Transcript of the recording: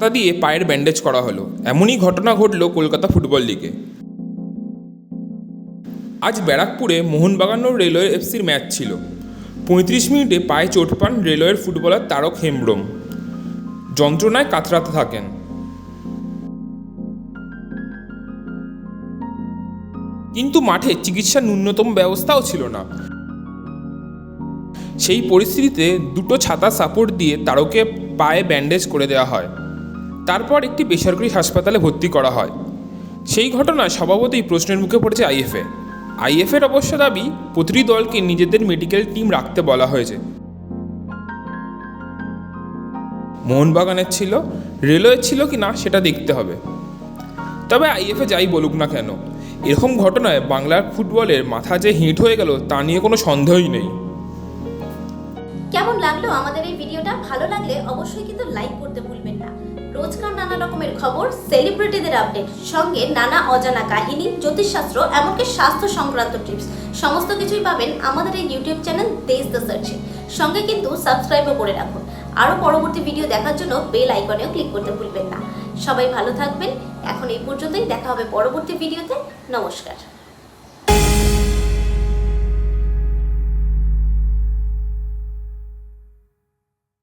তা দিয়ে পায়ের ব্যান্ডেজ করা হলো। এমনই ঘটনা ঘটল কলকাতা ফুটবল লিগে আজ ব্যারাকপুরে মোহনবাগান ও রেলওয়ে এফসির ম্যাচ ছিল। পঁয়ত্রিশ মিনিটে পায়ে চোট পান রেলওয়ের ফুটবলার তারক হেমব্রম। যন্ত্রণায় কাতরাতে থাকেন। কিন্তু মাঠে চিকিৎসার ন্যূনতম ব্যবস্থাও ছিল না। সেই পরিস্থিতিতে দুটো ছাতা সাপোর্ট দিয়ে তারকে পায়ে ব্যান্ডেজ করে দেওয়া হয়। তারপর একটি বেসরকারি হাসপাতালে ভর্তি করা হয়। সেই ঘটনায় স্বভাবতই প্রশ্নের মুখে পড়েছে আইএফএ। আইএফের অবশ্য দাবি, প্রতিটি দলকে নিজেদের মেডিকেল টিম রাখতে বলা হয়েছে। মোহনবাগানের ছিল, রেলওয়ে ছিল কি না সেটা দেখতে হবে। তবে আইএফএ যাই বলুক না কেন, এরকম ঘটনায় বাংলার ফুটবলের মাথা যে হিট হয়ে গেল তা নিয়ে কোনো সন্দেহই নেই। কেমন লাগল আমাদের এই ভিডিওটা? ভালো লাগলে অবশ্যই কিন্তু লাইক করতে ভুলবেন না। রোজকার নানা রকমের খবর সেলিব্রিটিদের আপডেট সঙ্গে নানা অজানা কাহিনী, জ্যোতিষশাস্ত্র, এমনকি স্বাস্থ্য সংক্রান্ত টিপস সমস্ত কিছুই পাবেন আমাদের এই ইউটিউব চ্যানেল দেশ দ্য সার্চে সঙ্গে কিন্তু সাবস্ক্রাইবও করে রাখুন। আরও পরবর্তী ভিডিও দেখার জন্য বেল আইকনেও ক্লিক করতে ভুলবেন না। সবাই ভালো থাকবেন। এখন এই পর্যন্তই দেখা হবে পরবর্তী ভিডিওতে নমস্কার।